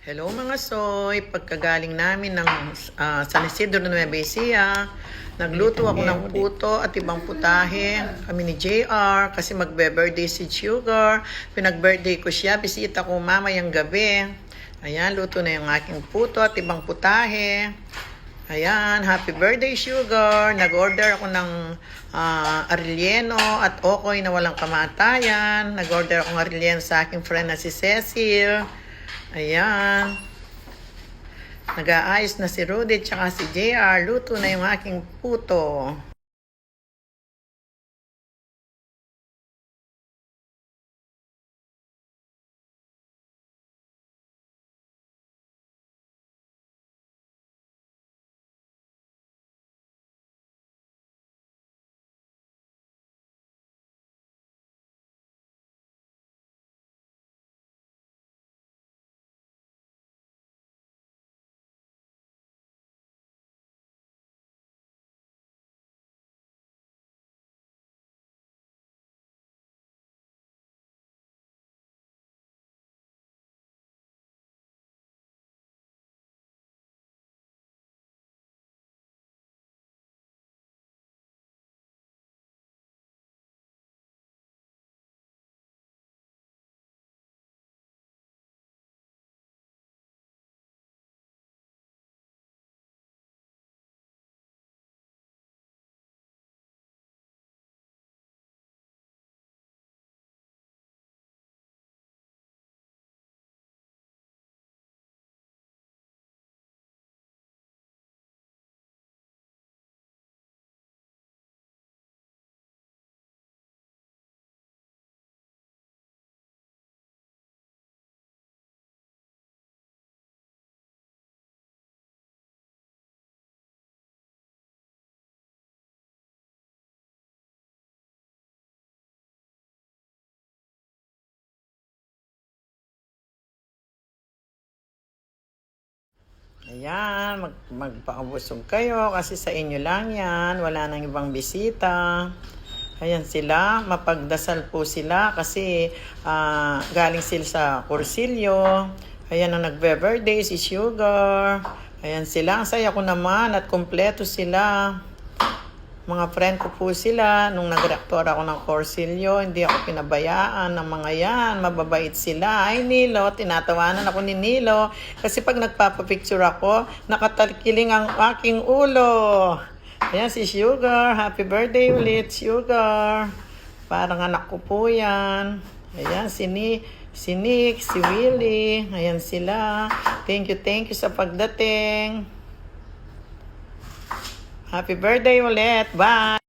Hello mga soy, pagkagaling namin ng ah, San Isidro Nueva Ecija, nagluto ako ng puto at ibang putahe. Kami ni JR kasi magbe-birthday si Sugar. Pinag-birthday ko siya, bisita ko mamayang gabi. Ayan, luto na yung aking puto at ibang putahe. Ayan, happy birthday Sugar. Nag-order ako ng ah, Arellano at Okoy na walang kamatayan. Nag-order ako ng Arellano sa aking friend na si Cecil. Ayan. Nag-aayos na si Rudy tsaka si JR. Luto na yung aking puto. Ayan, mag, magpaabusog kayo kasi sa inyo lang yan. Wala nang ibang bisita. Ayan sila, mapagdasal po sila kasi ah, galing sila sa Corsilio. Ayan ang nagbe-birthday si Sugar. Ayan sila, ang saya ko naman at kompleto sila. Mga friend ko po sila. Nung nag-reactor ako ng Corsilio, hindi ako pinabayaan ng mga yan. Mababait sila. Ay, Nilo, tinatawanan ako ni Nilo. Kasi pag nagpapapicture ako, nakatalkiling ang aking ulo. Ayan si Sugar. Happy birthday ulit, Sugar. Parang anak ko po yan. Ayan, si, Ni, si Nick, si Willie. Ayan sila. Thank you, thank you sa pagdating. Happy birthday ulit. Bye!